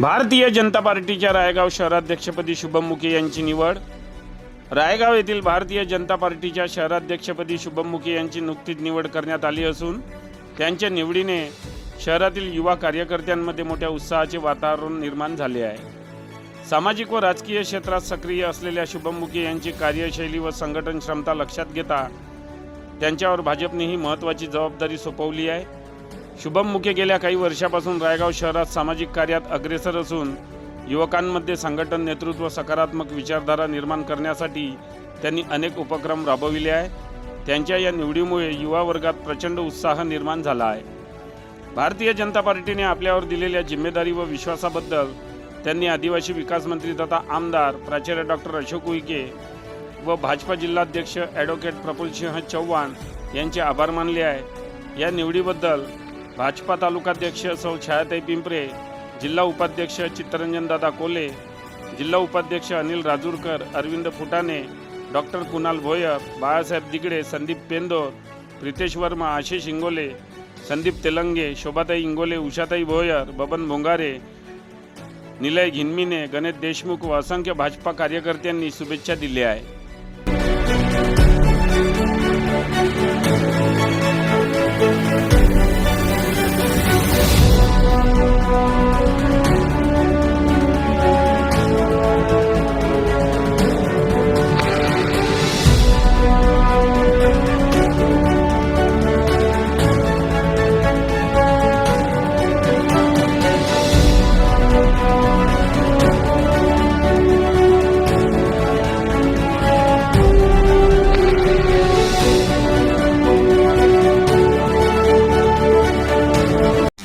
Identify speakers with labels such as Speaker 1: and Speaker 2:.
Speaker 1: भारतीय जनता पार्टीच्या रायगाव शहराध्यक्षपदी शुभम मुखे यांची निवड. रायगाव येथील भारतीय जनता पार्टीच्या शहराध्यक्षपदी शुभम मुखे यांची नुकतीच निवड करण्यात आली असून त्यांच्या निवडीने शहरातील युवा कार्यकर्त्यांमध्ये मोठ्या उत्साहाचे वातावरण निर्माण झाले आहे. सामाजिक व राजकीय क्षेत्रात सक्रिय असलेल्या शुभम मुखे यांची कार्यशैली व संघटन क्षमता लक्षात घेता त्यांच्यावर भाजपने ही महत्त्वाची जबाबदारी सोपवली आहे. शुभम मुखे गेल्या काही वर्षापासून रायगाव शहरात सामाजिक कार्यात अग्रेसर असून युवकांमध्ये संघटन नेतृत्व सकारात्मक विचारधारा निर्माण करण्यासाठी त्यांनी अनेक उपक्रम राबविले आहे त्यांच्या या निवडीमुळे युवा वर्गात प्रचंड उत्साह निर्माण झाला आहे. भारतीय जनता पार्टीने आपल्यावर दिलेल्या जिम्मेदारी व विश्वासाबद्दल त्यांनी आदिवासी विकास मंत्री तथा आमदार प्राचार्य डॉक्टर अशोक उईके व भाजपा जिल्हाध्यक्ष ॲडव्होकेट प्रफुल्लसिंह चव्हाण यांचे आभार मानले आहे. या निवडीबद्दल भाजपा तालुकाध्यक्ष सौ छायाताई पिंपरे जिल्हा उपाध्यक्ष चित्तरंजनदादा कोले जिल्हा उपाध्यक्ष अनिल राजूरकर अरविंद फुटाणे डॉक्टर कुणाल भोयर बाळासाहेब दिगडे संदीप पेंदोर प्रितेश वर्मा आशिष इंगोले संदीप तेलंगे शोभाताई इंगोले उषाताई भोयर बबन भोंगारे निलय घिनमिने गणेश देशमुख व असंख्य भाजपा कार्यकर्त्यांनी शुभेच्छा दिल्या आहे